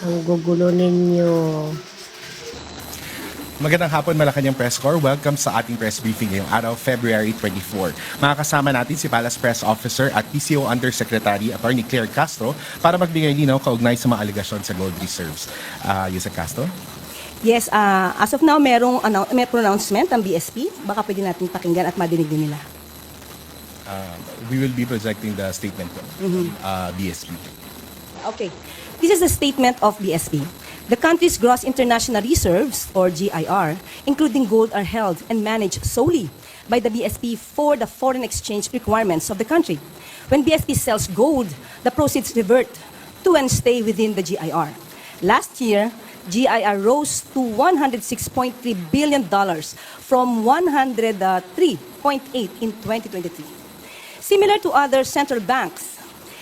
Ang gugulo ninyo. Magandang hapon Malacanang Press Corps. Welcome sa ating press briefing ngayong araw, February 24. Makakasama natin si Palace Press Officer at PCO Undersecretary Attorney Claire Castro para magbigay linaw kaugnay sa mga aligasyon sa gold reserves. Uh, Yusek Castro? Yes, ah, as of now, merong annou- may pronouncement ang BSP. Baka pwede natin pakinggan at madinig din nila. Uh, we will be projecting the statement of uh, BSP. Okay. This is a statement of BSP. The country's gross international reserves, or GIR, including gold, are held and managed solely by the BSP for the foreign exchange requirements of the country. When BSP sells gold, the proceeds revert to and stay within the GIR. Last year, GIR rose to $106.3 billion from $103.8 in 2023. Similar to other central banks,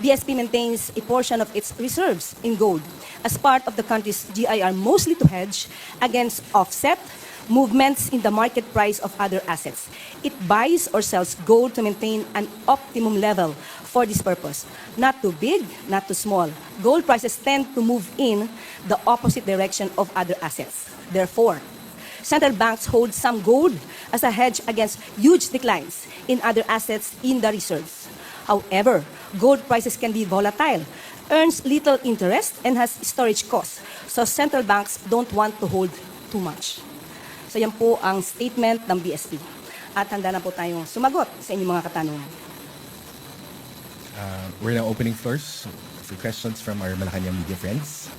BSP maintains a portion of its reserves in gold as part of the country's GIR, mostly to hedge against offset movements in the market price of other assets. It buys or sells gold to maintain an optimum level for this purpose. Not too big, not too small. Gold prices tend to move in the opposite direction of other assets. Therefore, Central banks hold some gold as a hedge against huge declines in other assets in the reserves. However, gold prices can be volatile, earns little interest, and has storage costs. So central banks don't want to hold too much. So yan po ang statement ng BSP. At handa na po tayong sumagot sa inyong mga katanungan. Uh, we're now opening floors for questions from our Malacanang media friends.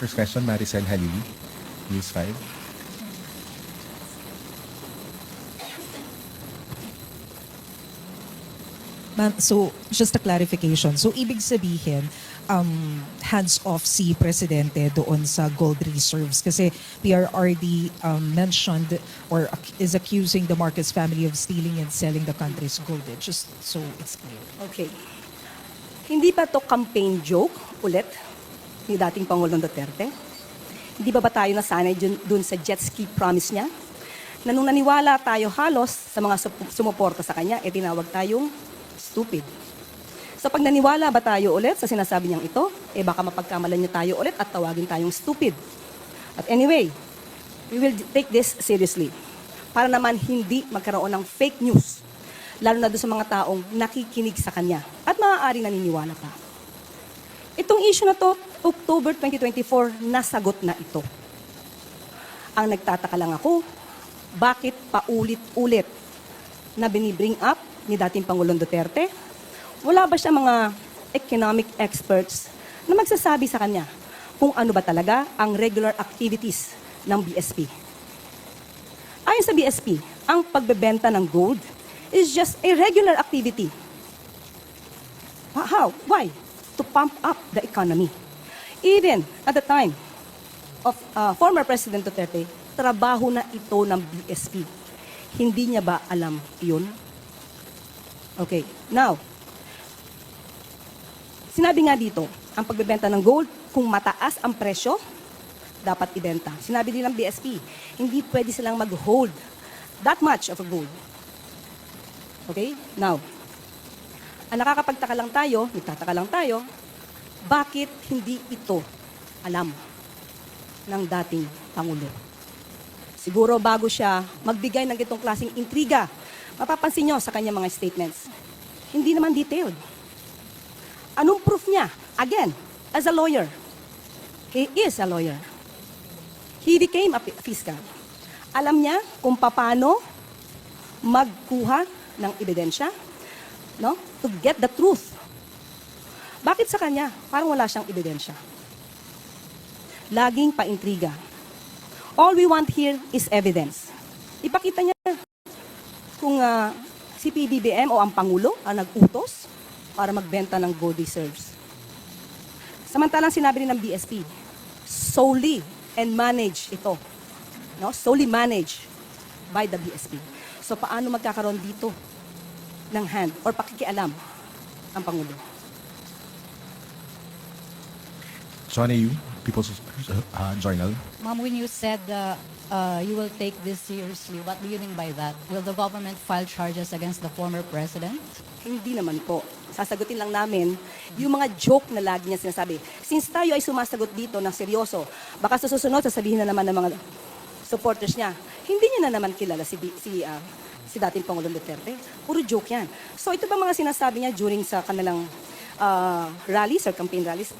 First question, Maricel Halili, News 5. So just a clarification. So ibig sabihin, um, hands off si Presidente doon sa gold reserves kasi PRRD um, mentioned or is accusing the Marcos family of stealing and selling the country's gold. Just so it's clear. Okay. Hindi ba to campaign joke ulit ni dating Pangulong Duterte? Hindi ba ba tayo nasanay dun, dun sa jet ski promise niya? Na nung naniwala tayo halos sa mga sumuporta sa kanya, eh tinawag tayong stupid. So pag naniwala ba tayo ulit sa sinasabi niyang ito, eh baka mapagkamalan niya tayo ulit at tawagin tayong stupid. But anyway, we will take this seriously. Para naman hindi magkaroon ng fake news. Lalo na doon sa mga taong nakikinig sa kanya at maaaring naniniwala pa. Itong issue na to, October 2024, nasagot na ito. Ang nagtataka lang ako, bakit paulit-ulit na binibring up ni dating Pangulong Duterte? Wala ba siya mga economic experts na magsasabi sa kanya kung ano ba talaga ang regular activities ng BSP? Ayon sa BSP, ang pagbebenta ng gold is just a regular activity. How? Why? To pump up the economy. Even at the time of uh, former President Duterte, trabaho na ito ng BSP. Hindi niya ba alam yun? Okay, now, sinabi nga dito, ang pagbebenta ng gold, kung mataas ang presyo, dapat ibenta. Sinabi din ng BSP, hindi pwede silang mag-hold that much of a gold. Okay? Now, ang nakakapagtaka lang tayo, nagtataka lang tayo, bakit hindi ito alam ng dating Pangulo? Siguro bago siya magbigay ng itong klaseng intriga, mapapansin nyo sa kanyang mga statements, hindi naman detailed. Anong proof niya? Again, as a lawyer, he is a lawyer. He became a fi- fiscal. Alam niya kung paano magkuha ng ebidensya, no? To get the truth. Bakit sa kanya? Parang wala siyang ebidensya. Laging paintriga. All we want here is evidence. Ipakita niya kung ah, si PBBM o ang Pangulo ang nag-utos para magbenta ng gold reserves. Samantalang sinabi rin ng BSP, solely and manage ito. No? Solely managed by the BSP. So paano magkakaroon dito ng hand or pakikialam ang Pangulo? You, People's uh, Journal. Ma'am, when you said uh, uh, you will take this seriously, what do you mean by that? Will the government file charges against the former president? Hindi naman po. Sasagutin lang namin yung mga joke na lagi niya sinasabi. Since tayo ay sumasagot dito ng seryoso, baka sa susunod sasabihin na naman ng mga supporters niya, hindi niya na naman kilala si, si, ah, si dating Pangulong Duterte. Puro joke yan. So ito ba mga sinasabi niya during sa kanilang ah, rallies or campaign rallies?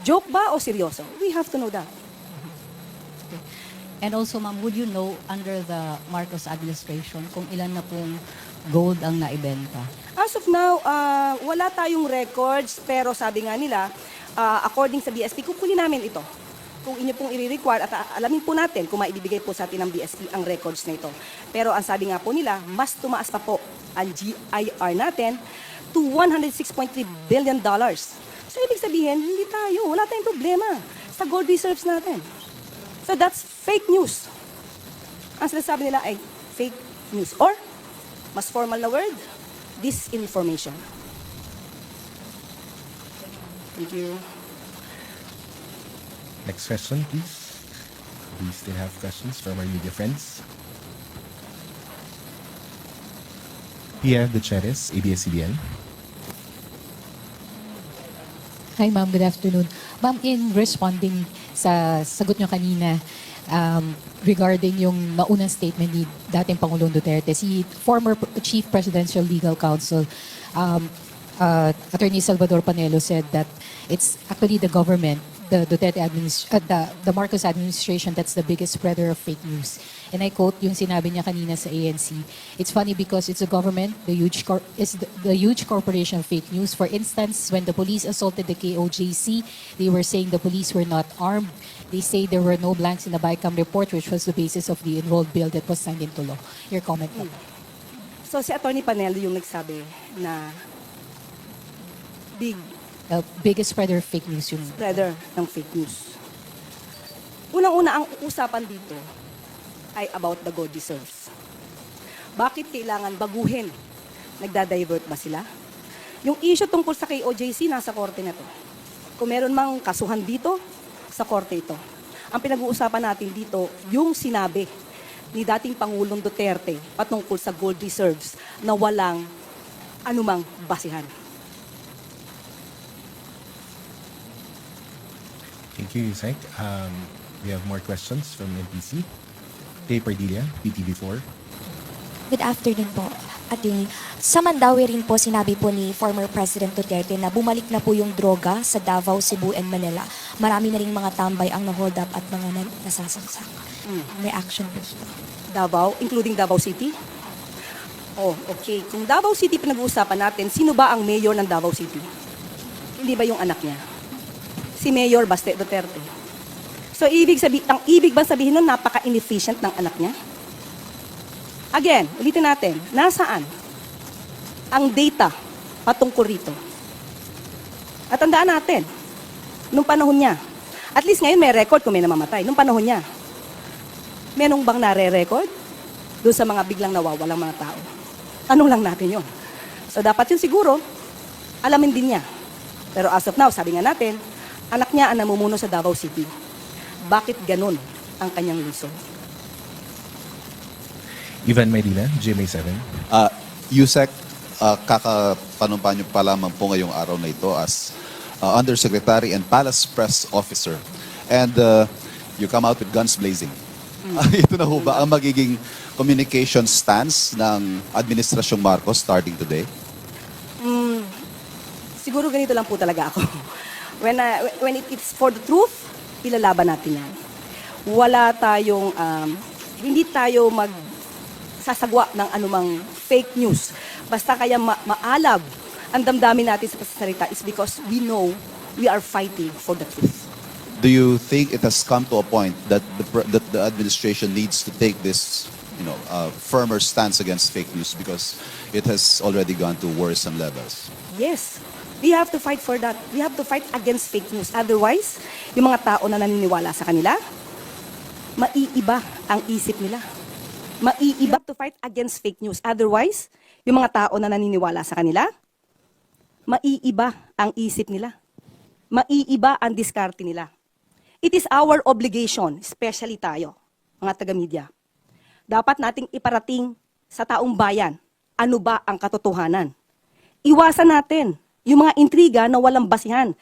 Joke ba o seryoso? We have to know that. And also, ma'am, would you know under the Marcos administration kung ilan na pong gold ang naibenta? As of now, ah, wala tayong records, pero sabi nga nila, ah, according sa BSP, kukunin namin ito. Kung inyo pong i-require at alamin po natin kung maibibigay po sa atin ng BSP ang records na ito. Pero ang sabi nga po nila, mas tumaas pa po ang GIR natin to 106.3 billion dollars. So ibig sabihin, hindi tayo, wala tayong problema sa gold reserves natin. So that's fake news. Ang sinasabi nila ay fake news. Or, mas formal na word, disinformation. Thank you. Next question, please. We still have questions from our media friends. Pia Gutierrez, ABS-CBN. Hi ma'am, good afternoon. Ma'am, in responding sa sagot nyo kanina um, regarding yung naunang statement ni dating Pangulong Duterte, si former Chief Presidential Legal Counsel, um, uh, Attorney Salvador Panelo said that it's actually the government, the Duterte administ- uh, the, the Marcos administration that's the biggest spreader of fake news. And I quote yung sinabi niya kanina sa ANC, it's funny because it's the government, the huge cor- is the, the huge corporation of fake news. For instance, when the police assaulted the KOJC, they were saying the police were not armed. They say there were no blanks in the BICAM report, which was the basis of the enrolled bill that was signed into law. Your comment po. So si Attorney Panelo yung nagsabi na big The biggest spreader of fake news yung spreader ng fake news. Unang-una, ang usapan dito ay about the gold reserves. Bakit kailangan baguhin? Nagda-divert ba sila? Yung issue tungkol sa KOJC, nasa korte na to. Kung meron mang kasuhan dito, sa korte ito. Ang pinag-uusapan natin dito, yung sinabi ni dating Pangulong Duterte patungkol sa gold reserves na walang anumang basihan. Thank you, Yusek. Um, we have more questions from NPC. Kay Pardilla, PTV4. Good afternoon po. At yung sa Mandawi rin po sinabi po ni former President Duterte na bumalik na po yung droga sa Davao, Cebu, and Manila. Marami na rin mga tambay ang na-hold up at mga na- nasasaksak. Reaction po. Davao, including Davao City? Oh, okay. Kung Davao City pinag-uusapan natin, sino ba ang mayor ng Davao City? Hindi ba yung anak niya? Si Mayor Baste Duterte. So, ibig sabi, ang ibig ba sabihin nun, napaka-inefficient ng anak niya? Again, ulitin natin, nasaan ang data patungkol rito? At tandaan natin, nung panahon niya, at least ngayon may record kung may namamatay, nung panahon niya, Menong bang nare-record doon sa mga biglang nawawalang mga tao? Tanong lang natin yon. So dapat yun siguro, alamin din niya. Pero as of now, sabi nga natin, anak niya ang namumuno sa Davao City. Bakit ganun ang kanyang lungsod? Ivan Medina, GMA7. Uh, Yusek, uh, kakapanumpa niyo pa lamang po ngayong araw na ito as uh, Undersecretary and Palace Press Officer. And uh, you come out with guns blazing. Ah, ito na ho ba ang magiging communication stance ng Administrasyong Marcos starting today? Siguro ganito lang po talaga ako. When, uh, when it is for the truth, ilalaban natin yan. Wala tayong, um, hindi tayo mag sasagwa ng anumang fake news. Basta kaya ma- maalab ang damdamin natin sa pasasalita is because we know we are fighting for the truth. Do you think it has come to a point that the, that the administration needs to take this, you know, uh, firmer stance against fake news because it has already gone to worrisome levels? Yes. We have to fight for that. We have to fight against fake news. Otherwise, yung mga tao na naniniwala sa kanila, maiiba ang isip nila. Maiiba to fight against fake news. Otherwise, yung mga tao na naniniwala sa kanila, maiiba ang isip nila. Maiiba ang diskarte nila. It is our obligation, especially tayo, mga taga-media. Dapat nating iparating sa taong bayan ano ba ang katotohanan. Iwasan natin yung mga intriga na walang basihan.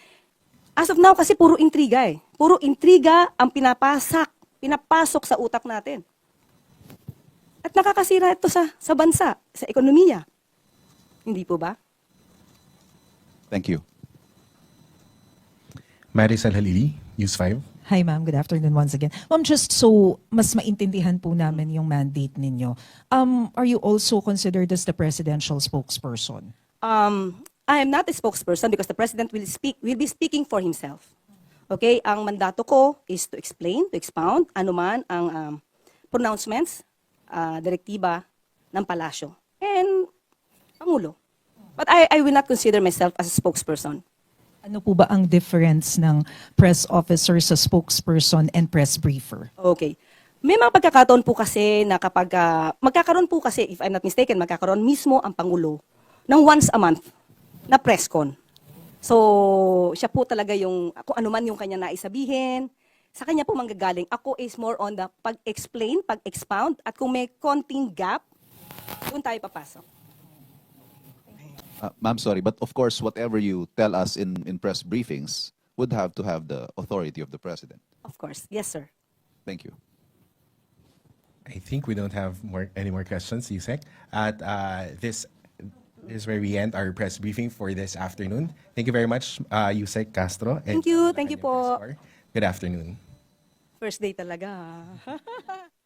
As of now, kasi puro intriga eh. Puro intriga ang pinapasak, pinapasok sa utak natin. At nakakasira ito sa, sa bansa, sa ekonomiya. Hindi po ba? Thank you. Marisol Halili, News 5. Hi ma'am, good afternoon once again. Ma'am, just so mas maintindihan po namin yung mandate ninyo, um, are you also considered as the presidential spokesperson? um, I am not a spokesperson because the president will speak will be speaking for himself. Okay, ang mandato ko is to explain, to expound ano man ang um, pronouncements, uh, direktiba ng palasyo and pangulo. But I, I will not consider myself as a spokesperson. Ano po ba ang difference ng press officer sa spokesperson and press briefer? Okay. May mga pagkakataon po kasi na kapag ah, magkakaroon po kasi, if I'm not mistaken, magkakaroon mismo ang Pangulo ng once a month na press con. So, siya po talaga yung, kung ano man yung kanya naisabihin, sa kanya po manggagaling. Ako is more on the pag-explain, pag-expound, at kung may konting gap, doon tayo papasok. Uh, ma'am, sorry, but of course, whatever you tell us in, in press briefings would have to have the authority of the president. Of course. Yes, sir. Thank you. I think we don't have more any more questions, Yusek. At uh, this is where we end our press briefing for this afternoon. Thank you very much, uh, Yusek Castro. and Thank you, thank you po. Good afternoon. First day talaga.